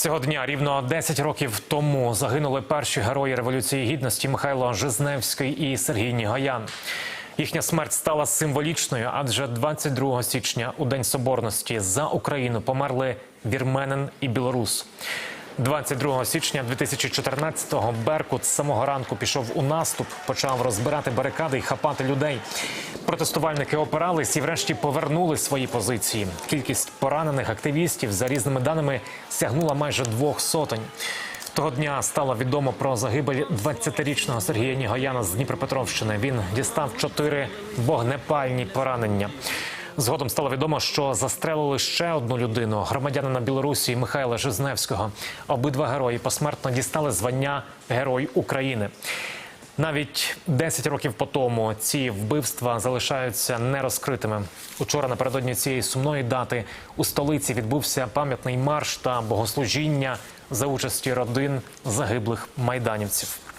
Цього дня рівно 10 років тому загинули перші герої революції гідності Михайло Жизневський і Сергій Нігаян. Їхня смерть стала символічною, адже 22 січня, у день соборності, за Україну померли вірменин і білорус. 22 січня 2014-го Беркут з самого ранку пішов у наступ, почав розбирати барикади і хапати людей. Протестувальники опирались і врешті повернули свої позиції. Кількість поранених активістів за різними даними сягнула майже двох сотень. Того дня стало відомо про загибель 20-річного Сергія Нігояна з Дніпропетровщини. Він дістав чотири вогнепальні поранення. Згодом стало відомо, що застрелили ще одну людину громадянина Білорусі Михайла Жизневського. Обидва герої посмертно дістали звання Герой України. Навіть 10 років по тому ці вбивства залишаються нерозкритими. Учора напередодні цієї сумної дати у столиці відбувся пам'ятний марш та богослужіння за участі родин загиблих майданівців.